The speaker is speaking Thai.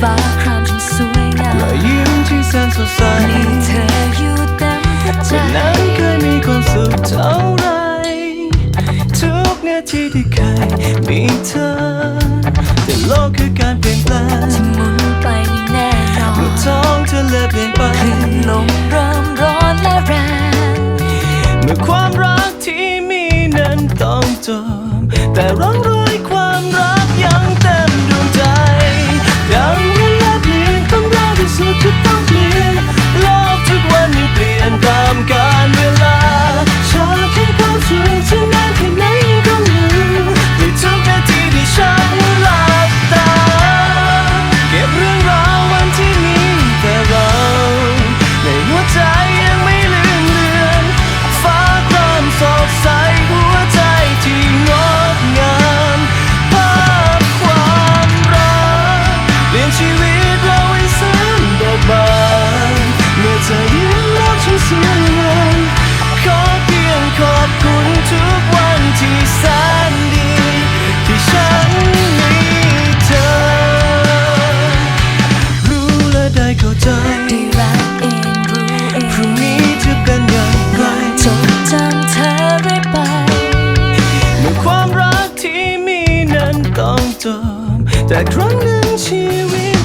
ฟ้าครามฉันสวยงามรอยยิ้มที่แสนสดใสมีเธออยู่เต็มหัวใจวันนั้นเคยมีความสุขเท่าไรทุกนาทีที่เคยมีเธอ แต่โลกคือการเปลี่ยนแปลงที่หมุนไปไม่แน่นอเมื่อนท้องเธอเลิกเปลี่ยนไปคลื่นลมเริ่มร้อนและแรงเมื่อความรักที่มีนั้นต้องจบแต่ร่องรอยความรัก มีนั้นต้องจบแต่ครั้งหนึ่งชีวิตก็เคยมี